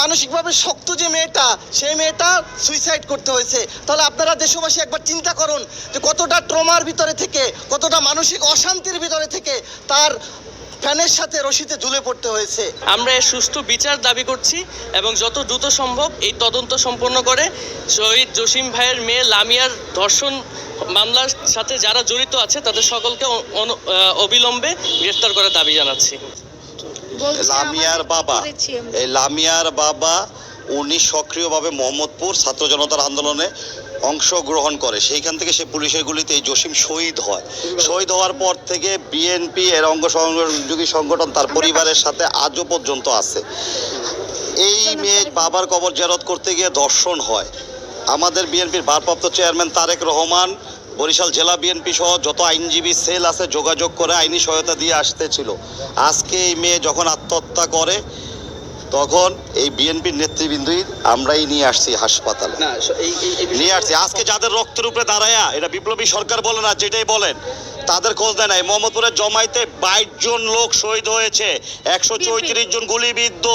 মানসিকভাবে শক্ত যে মেয়েটা, সেই মেয়েটা সুইসাইড করতে হয়েছে। তাহলে আপনারা দেশবাসী একবার চিন্তা করুন যে কতটা ট্রমার ভিতরে থেকে, কতটা মানসিক অশান্তির ভিতরে থেকে তার ফ্যানের সাথে রশিতে ঝুলে পড়তে হয়েছে। আমরা সুষ্ঠু বিচার দাবি করছি এবং যত দ্রুত সম্ভব এই তদন্ত সম্পন্ন করে শহীদ জসিম ভাইয়ের মেয়ে লামিয়ার ধর্ষণ মামলার সাথে যারা জড়িত আছে, তাদের সকলকে অবিলম্বে গ্রেফতার করার দাবি জানাচ্ছি। লামিয়ার বাবা এই লামিয়ার বাবা উনি সক্রিয়ভাবে মোহাম্মদপুর ছাত্র জনতার আন্দোলনে অংশগ্রহণ করে। সেইখান থেকে সে পুলিশের গুলিতে এই জসিম শহীদ হয়। শহীদ হওয়ার পর থেকে বিএনপি এর অঙ্গ সহযোগী সংগঠন তার পরিবারের সাথে আজও পর্যন্ত আছে। এই মেয়ে বাবার কবর জেরত করতে গিয়ে দর্শন হয়। আমাদের বিএনপির ভারপ্রাপ্ত চেয়ারম্যান তারেক রহমান বরিশাল জেলা বিএনপি সহ যত আইনজীবী সেল আছে যোগাযোগ করে আইনি সহায়তা দিয়ে আসতেছিল। আজকে এই মেয়ে যখন আত্মহত্যা করে তখন এই বিএনপির নেতৃবৃন্দই আমরাই নিয়ে আসছি হাসপাতালে। নিয়ে আসছি। আজকে যাদের রক্তের উপরে দাঁড়ায়া এটা বিপ্লবী সরকার বলে না যেটাই বলেন। তাদের খোঁজ দেয় নাই। মোহাম্মদপুরের জমাইতে বাইশ জন লোক শহীদ হয়েছে। একশো চৌত্রিশ জন গুলিবিদ্ধ।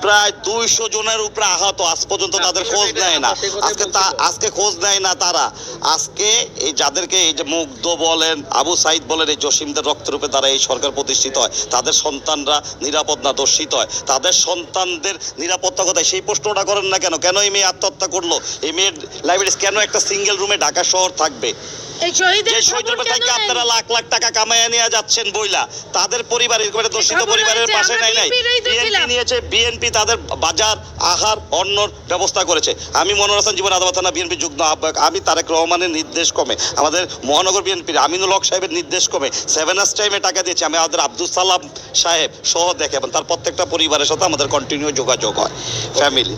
প্রায় দুইশো জনের উপরে আহত। আজ পর্যন্ত তাদের খোঁজ নেয় না। আজকে তা- আজকে খোঁজ নেয় না তারা। আজকে এই যাদেরকে এই যে মুগ্ধ বলেন আবু সাইদ বলেন এই জসিমদের রক্তরূপে দ্বারা এই সরকার প্রতিষ্ঠিত হয়। তাদের সন্তানরা নিরাপদ না দর্শিত হয়। তাদের সন্তানদের নিরাপত্তা কোথায়? সেই প্রশ্নটা করেন না কেন? কেন এই মেয়ে আত্মহত্যা করল? এই মেয়ের লাইব্রেরি কেন একটা সিঙ্গেল রুমে ঢাকা শহর থাকবে? এই শহীদের শহীদের থেকে আপনারা লাখ লাখ টাকা কামাইয়া নিয়ে যাচ্ছেন বইলা? তাদের পরিবার একেবারে দর্শিত পরিবারের পাশে নাই নাই। BNP রই তো বিএনপি নিয়েছে বিএনপি তাদের বাজার আহার অন্যর ব্যবস্থা করেছে। আমি মনোর হাসান জীবন আদালত থানা বিএনপি যুগ্ম আহ্বায়ক। আমি তারেক রহমানের নির্দেশ কমে আমাদের মহানগর বিএনপির আমিনুল হক সাহেবের নির্দেশ কমে সেভেন আস টাইমে টাকা দিয়েছি। আমি আমাদের আব্দুল সালাম সাহেব সহ দেখে এবং তার প্রত্যেকটা পরিবারের সাথে আমাদের কন্টিনিউ যোগাযোগ হয় ফ্যামিলি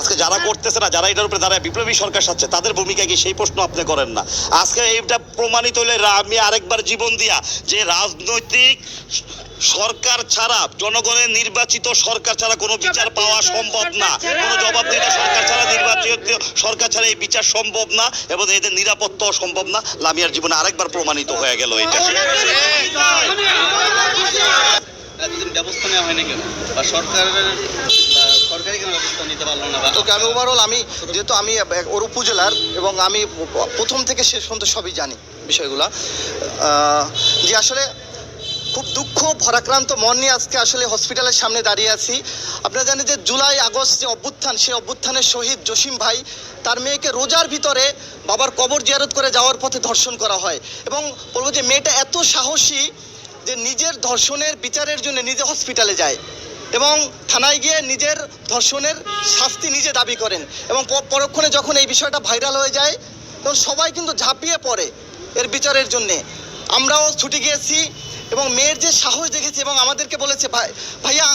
আজকে যারা করতেছে না যারা এটার উপরে দাঁড়ায় বিপ্লবী সরকার সাথে তাদের ভূমিকা কি? সেই প্রশ্ন আপনি করেন না। আজকে এইটা প্রমাণিত হইলে রা- আমি আরেকবার জীবন দিয়া যে রাজনৈতিক সরকার ছাড়া জনগণের নির্বাচিত সরকার ছাড়া কোনো বিচার পাওয়া সম্ভব না। কোনো জবাবদিহিত সরকার ছাড়া নির্বাচিত সরকার ছাড়া এই বিচার সম্ভব না এবং এদের নিরাপত্তাও সম্ভব না। লামিয়ার জীবনে আরেকবার প্রমাণিত হয়ে গেল এটা ব্যবস্থা নেওয়া হয়নি কেন? বা সরকারের তোকে আমি ওভারঅল আমি যেহেতু আমি ওর উপজেলার এবং আমি প্রথম থেকে শেষ পর্যন্ত সবই জানি বিষয়গুলা। যে আসলে খুব দুঃখ, ভরাক্রান্ত মন নিয়ে আজকে আসলে হসপিটালের সামনে দাঁড়িয়ে আছি। আপনারা জানেন যে জুলাই, আগস্ট যে অভ্যুত্থান, সেই অভ্যুত্থানের শহীদ জসিম ভাই তার মেয়েকে রোজার ভিতরে বাবার কবর জিয়ারত করে যাওয়ার পথে ধর্ষণ করা হয় এবং বলব যে মেয়েটা এত সাহসী যে নিজের ধর্ষণের বিচারের জন্য নিজে হসপিটালে যায়। এবং থানায় গিয়ে নিজের ধর্ষণের শাস্তি নিজে দাবি করেন এবং পরক্ষণে যখন এই বিষয়টা ভাইরাল হয়ে যায়, তখন সবাই কিন্তু ঝাঁপিয়ে পড়ে এর বিচারের জন্যে। আমরাও ছুটি গিয়েছি এবং মেয়ের যে সাহস দেখেছি এবং আমাদেরকে বলেছে, ভাই, ভাইয়া,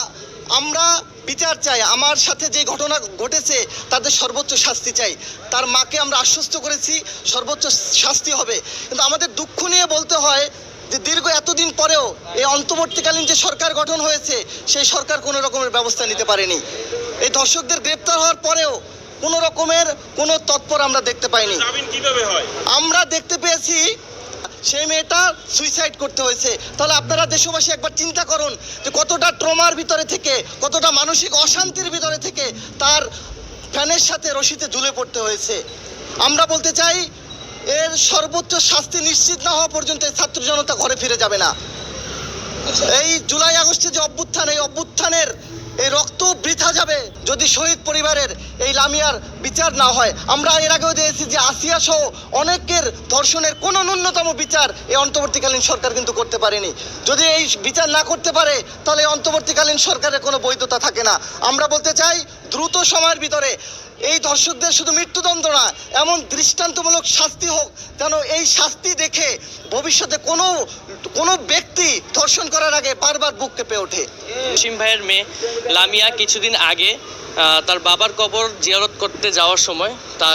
আমরা বিচার চাই, আমার সাথে যে ঘটনা ঘটেছে তাদের সর্বোচ্চ শাস্তি চাই। তার মাকে আমরা আশ্বস্ত করেছি, সর্বোচ্চ শাস্তি হবে। কিন্তু আমাদের দুঃখ নিয়ে বলতে হয় যে দীর্ঘ এতদিন পরেও এই অন্তর্বর্তীকালীন যে সরকার গঠন হয়েছে সেই সরকার কোনো রকমের ব্যবস্থা নিতে পারেনি। এই দর্শকদের গ্রেপ্তার হওয়ার পরেও কোনো রকমের কোনো তৎপর আমরা দেখতে পাইনি। আমরা দেখতে পেয়েছি সেই মেয়েটা সুইসাইড করতে হয়েছে। তাহলে আপনারা দেশবাসী একবার চিন্তা করুন যে কতটা ট্রমার ভিতরে থেকে কতটা মানসিক অশান্তির ভিতরে থেকে তার ফ্যানের সাথে রশিতে ঝুলে পড়তে হয়েছে। আমরা বলতে চাই এর সর্বোচ্চ শাস্তি নিশ্চিত না হওয়া পর্যন্ত ছাত্র জনতা ঘরে ফিরে যাবে না। এই জুলাই আগস্টে যে অভ্যুত্থান এই অভ্যুত্থানের এই রক্ত বৃথা যাবে যদি শহীদ পরিবারের এই লামিয়ার বিচার না হয়। আমরা এর আগেও দিয়েছি যে আসিয়া সহ অনেকের ধর্ষণের কোনো ন্যূনতম বিচার এই অন্তর্বর্তীকালীন সরকার কিন্তু করতে পারেনি। যদি এই বিচার না করতে পারে, তাহলে অন্তর্বর্তীকালীন সরকারের কোনো বৈধতা থাকে না। আমরা বলতে চাই, দ্রুত সময়ের ভিতরে এই ধর্ষকদের শুধু মৃত্যুদণ্ড না, এমন দৃষ্টান্তমূলক শাস্তি হোক যেন এই শাস্তি দেখে ভবিষ্যতে কোনো কোনো ব্যক্তি ধর্ষণ করার আগে বারবার বুক কেঁপে ওঠে। জসিম ভাইয়ের মেয়ে লামিয়া কিছুদিন আগে তার বাবার কবর জিয়ারত করতে যাওয়ার সময় তা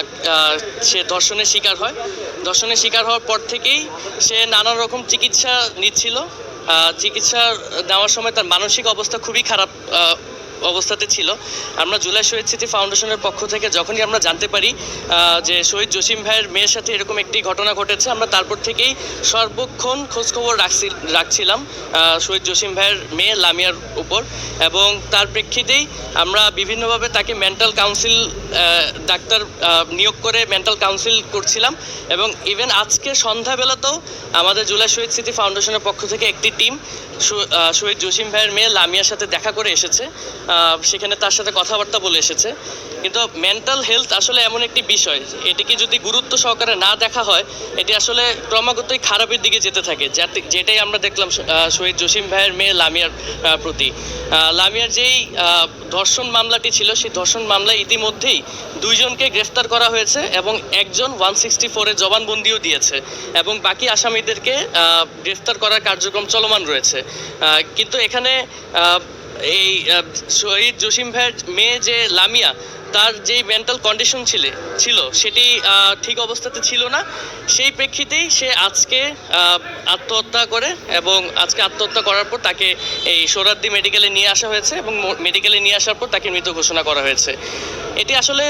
সে ধর্ষণের শিকার হয়। ধর্ষণের শিকার হওয়ার পর থেকেই সে নানা রকম চিকিৎসা নিচ্ছিল। চিকিৎসা নেওয়ার সময় তার মানসিক অবস্থা খুবই খারাপ অবস্থাতে ছিল। আমরা জুলাই শহীদ স্মৃতি ফাউন্ডেশনের পক্ষ থেকে যখনই আমরা জানতে পারি যে শহীদ জসিম ভাইয়ের মেয়ের সাথে এরকম একটি ঘটনা ঘটেছে, আমরা তারপর থেকেই সর্বক্ষণ খোঁজখবর রাখছি, রাখছিলাম শহীদ জসিম ভাইয়ের মেয়ে লামিয়ার উপর। এবং তার প্রেক্ষিতেই আমরা বিভিন্নভাবে তাকে মেন্টাল কাউন্সিল ডাক্তার নিয়োগ করে মেন্টাল কাউন্সিল করছিলাম। এবং ইভেন আজকে সন্ধ্যাবেলাতেও আমাদের জুলাই শহীদ স্মৃতি ফাউন্ডেশনের পক্ষ থেকে একটি টিম শহীদ জসিম ভাইয়ের মেয়ে লামিয়ার সাথে দেখা করে এসেছে। সেখানে তার সাথে কথাবার্তা বলে এসেছে। কিন্তু মেন্টাল হেলথ আসলে এমন একটি বিষয়, এটিকে যদি গুরুত্ব সহকারে না দেখা হয়, এটি আসলে ক্রমাগতই খারাপের দিকে যেতে থাকে, যাতে, যেটাই আমরা দেখলাম শহীদ জসিম ভাইয়ের মেয়ে লামিয়ার প্রতি। লামিয়ার যেই ধর্ষণ মামলাটি ছিল, সেই ধর্ষণ মামলায় ইতিমধ্যেই দুইজনকে গ্রেফতার করা হয়েছে এবং একজন ওয়ান সিক্সটি ফোরে জবানবন্দিও দিয়েছে এবং বাকি আসামিদেরকে গ্রেফতার করার কার্যক্রম চলমান রয়েছে। কিন্তু এখানে এই শহীদ জসিম ভাইয়ের মেয়ে যে লামিয়া, তার যেই মেন্টাল কন্ডিশন ছিল ছিল, সেটি ঠিক অবস্থাতে ছিল না। সেই প্রেক্ষিতেই সে আজকে আত্মহত্যা করে এবং আজকে আত্মহত্যা করার পর তাকে এই সোরাদ্দি মেডিকেলে নিয়ে আসা হয়েছে এবং মেডিকেলে নিয়ে আসার পর তাকে মৃত ঘোষণা করা হয়েছে। এটি আসলে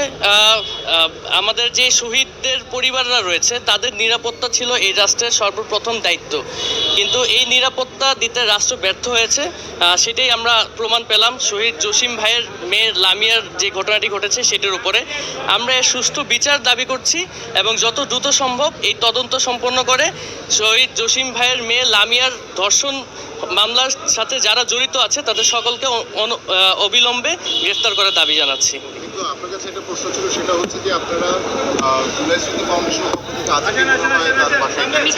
আমাদের যে শহীদদের পরিবাররা রয়েছে, তাদের নিরাপত্তা ছিল এই রাষ্ট্রের সর্বপ্রথম দায়িত্ব। কিন্তু এই নিরাপত্তা দিতে রাষ্ট্র ব্যর্থ হয়েছে সেটাই আমরা প্রমাণ পেলাম। শহীদ জসিম ভাইয়ের মেয়ের লামিয়ার যে ঘটনাটি ঘটেছে সেটির উপরে। আমরা এর সুষ্ঠু বিচার দাবি করছি এবং যত দ্রুত সম্ভব এই তদন্ত সম্পন্ন করে শহীদ জসিম ভাইয়ের মেয়ে লামিয়ার ধর্ষণ মামলার সাথে যারা জড়িত আছে তাদের সকলকে অবিলম্বে গ্রেফতার করার দাবি জানাচ্ছি। আপনার কাছে একটা প্রশ্ন ছিল সেটা হচ্ছে যে আপনারা জুলাই স্মৃতি ফাউন্ডেশনের পক্ষ থেকে আজকে তার বাসায় আমি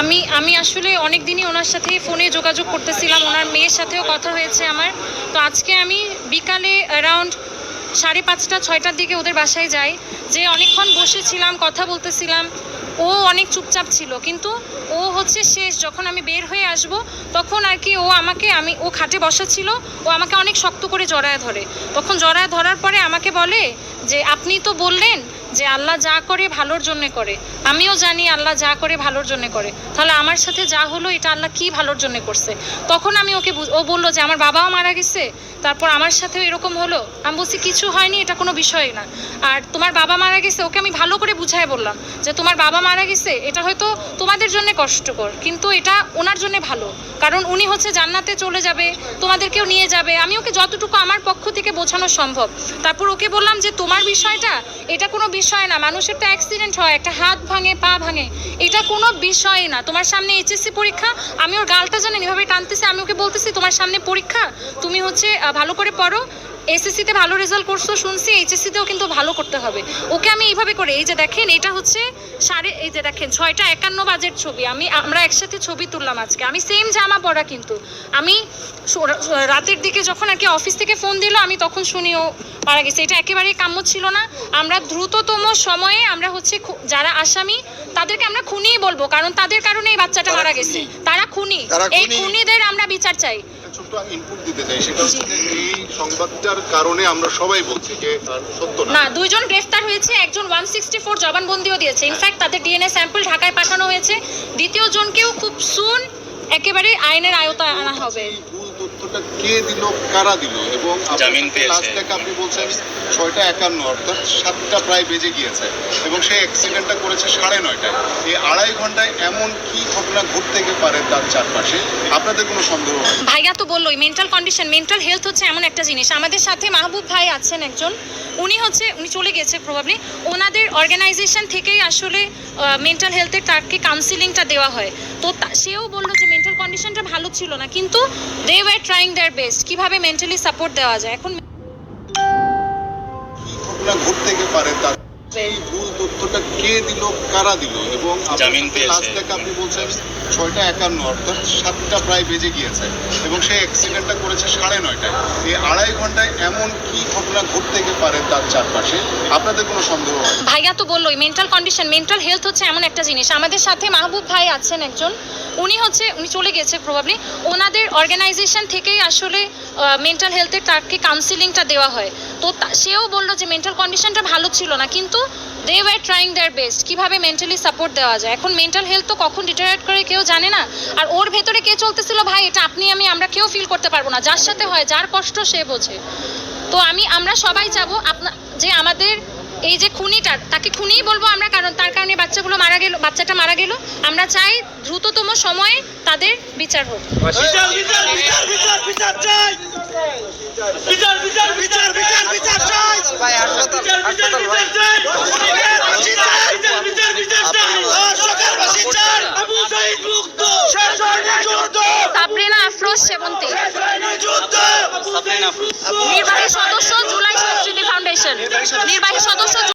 আমি আমি আসলে অনেক দিনই ওনার সাথে ফোনে যোগাযোগ করতেছিলাম ওনার মেয়ের সাথেও কথা হয়েছে আমার। তো আজকে আমি বিকালে অ্যারাউন্ড সাড়ে পাঁচটা ছয়টার দিকে ওদের বাসায় যাই। যে অনেকক্ষণ বসেছিলাম কথা বলতেছিলাম। ও অনেক চুপচাপ ছিল, কিন্তু ও হচ্ছে শেষ, যখন আমি বের হয়ে আসব, তখন আর কি ও আমাকে, আমি, ও খাটে বসা ছিল, ও আমাকে অনেক শক্ত করে জড়ায় ধরে। তখন জড়ায় ধরার পরে আমাকে বলে যে, আপনি তো বললেন যে, আল্লাহ যা করে ভালোর জন্যে করে। আমিও জানি আল্লাহ যা করে ভালোর জন্য করে। তাহলে আমার সাথে যা হলো, এটা আল্লাহ কি ভালোর জন্য করছে? তখন আমি ওকে ও বলল যে, আমার বাবাও মারা গেছে, তারপর আমার সাথেও এরকম হলো? আমি বলছি, কিছু হয়নি, এটা কোনো বিষয় না। আর তোমার বাবা মারা গেছে, ওকে আমি ভালো করে বুঝায় বললাম যে, তোমার বাবা মারা গেছে, এটা হয়তো তোমাদের জন্য কষ্টকর, কিন্তু এটা ওনার জন্য ভালো। কারণ উনি হচ্ছে জান্নাতে চলে যাবে, তোমাদেরকেও নিয়ে যাবে। আমি ওকে যতটুকু আমার পক্ষ থেকে বোঝানো সম্ভব। তারপর ওকে বললাম যে, তোমার বিষয়টা, এটা কোনো বিষয় না। মানুষের তো অ্যাক্সিডেন্ট হয়, একটা হাত ভাঙে, পা ভাঙে, এটা কোনো বিষয় না। তোমার সামনে এইচএসসি পরীক্ষা, আমি ওর গালটা জানেন এভাবে টানতেছি, আমি ওকে বলতেছি, তোমার সামনে পরীক্ষা, তুমি হচ্ছে ভালো করে পড়ো এসএসসিতে ভালো রেজাল্ট করছ শুনছি এইচএসসিতেও কিন্তু ভালো করতে হবে। ওকে আমি এইভাবে করে এই যে দেখেন এটা হচ্ছে সাড়ে এই যে দেখেন ছয়টা একান্ন বাজের ছবি। আমি আমরা একসাথে ছবি তুললাম আজকে। আমি সেম জামা পরা কিন্তু। আমি রাতের দিকে যখন আর কি অফিস থেকে ফোন দিল আমি তখন শুনি ও মারা গেছে। এটা একেবারেই কাম্য ছিল না। আমরা দ্রুততম সময়ে আমরা হচ্ছে যারা আসামি তাদেরকে আমরা খুনিই বলব। কারণ তাদের কারণে এই বাচ্চাটা মারা গেছে। তারা খুনি। এই খুনি। খুনিদের আমরা বিচার চাই। একটা ইনপুট দিতে চাই সেটা হচ্ছে এই সংবাদটার কারণে আমরা সবাই বলছি যে সত্য না। দুইজন গ্রেফতার হয়েছে একজন ওয়ান সিক্সটি ফোর জবানবন্দিও দিয়েছে। ইনফ্যাক্ট তাদের ডিএনএ স্যাম্পল ঢাকায় পাঠানো হয়েছে। দ্বিতীয় জনকেও খুব সুন একেবারে আইনের আয়তায় আনা হবে। কে দিল কারা দিল? এবং লাস্ট থেকে আপনি বলছেন ছয়টা একান্ন অর্থাৎ সাতটা প্রায় বেজে গিয়েছে। এবং সেই অ্যাক্সিডেন্টটা করেছে সাড়ে নয়টায়। এই আড়াই ঘন্টায় এমন কি ঘটনা ঘটতে পারে তার চারপাশে? আপনাদের কোনো সন্দেহ ভাইয়া তো বললোই মেন্টাল কন্ডিশন মেন্টাল হেলথ হচ্ছে এমন একটা জিনিস। আমাদের সাথে মাহবুব ভাই আছেন একজন। উনি হচ্ছে উনি চলে গেছে প্রবাবলি ওনাদের অর্গানাইজেশন থেকেই আসলে মেন্টাল হেলথের তাকে কাউন্সিলিংটা দেওয়া হয়। তো সেও বলল যে মেন্টাল কন্ডিশনটা ভালো ছিল না। কিন্তু they were trying their best কীভাবে মেন্টালি সাপোর্ট দেওয়া যায়? এখন ঘটতে পারে তার এই ভুল তথ্যটা কে দিল কারা দিল? এবং জামিন পেয়েছে। লাস্ট আপনি বলছেন ছয়টা একান্ন অর্থাৎ সাতটা প্রায় বেজে গিয়েছে। এবং সেই অ্যাক্সিডেন্টটা করেছে সাড়ে নয়টায়। এই আড়াই ঘন্টায় এমন কি ঘটনা ঘটতে পারে তার চারপাশে? আপনাদের কোনো সন্দেহ হয়? ভাইয়া তো বললোই মেন্টাল কন্ডিশন মেন্টাল হেলথ হচ্ছে এমন একটা জিনিস। আমাদের সাথে মাহবুব ভাই আছেন একজন। উনি হচ্ছে, উনি চলে গেছে প্রবাবলি ওনাদের অর্গানাইজেশন থেকেই আসলে মেন্টাল হেলথের তাকে কাউন্সিলিংটা দেওয়া হয়। তো সেও বলল যে মেন্টাল কন্ডিশনটা ভালো ছিল না, কিন্তু they were trying their best কীভাবে মেন্টালি সাপোর্ট দেওয়া যায়? এখন মেন্টাল হেলথ তো কখন ডিটারেট করে কেউ জানে না। আর ওর ভেতরে কে চলতেছিল, ভাই, এটা আপনি, আমি, আমরা কেউ ফিল করতে পারব না। যার সাথে হয়, যার কষ্ট সে বোঝে। তো আমি, আমরা সবাই চাবো আপনা, যে আমাদের এই যে খুনিটার তাকে খুনিই বলব আমরা কারণ তার কারণে বাচ্চাগুলো মারা গেল বাচ্চাটা মারা গেল। আমরা চাই দ্রুততম সময়ে তাদের বিচার হোক। সাবরিনা আফরোজ সেবন্তী। সাবরিন আফরোজ নির্বাহী সদস্য জুলাই ফাউন্ডেশন নির্বাহী সদস্য